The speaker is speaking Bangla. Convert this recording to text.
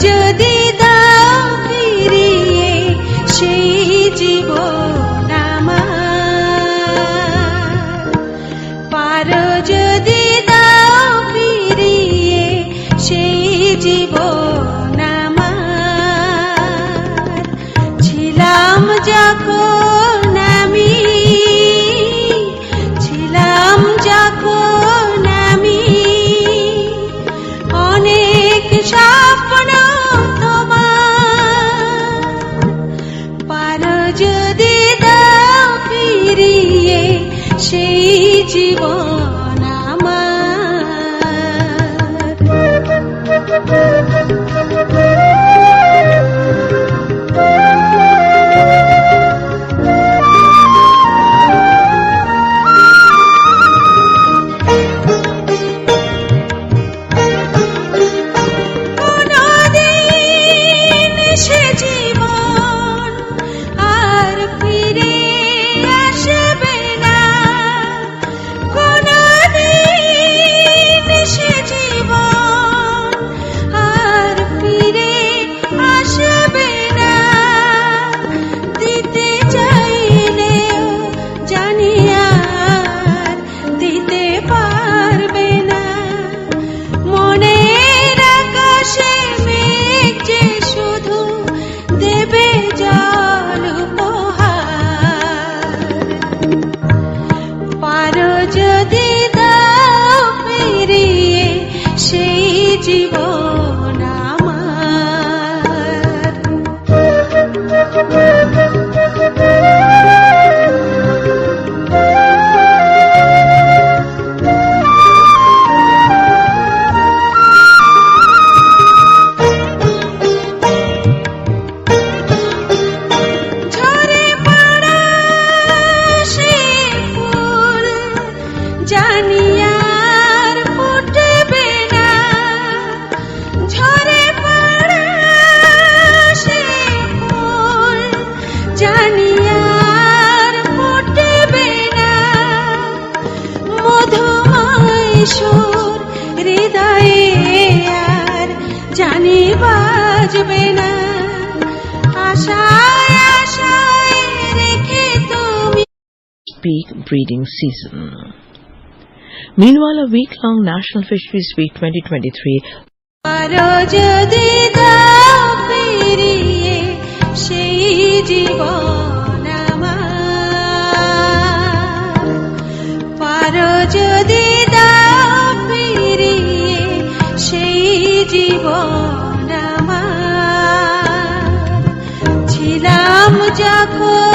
যদি জীবন সুর হৃদয়ে আর জানি বাজবে না আশায় আশায় রেখে তুমি peak breeding season. Meanwhile, a week-long National Fisheries Week 2023 জীবন আমার। ছিলাম যখন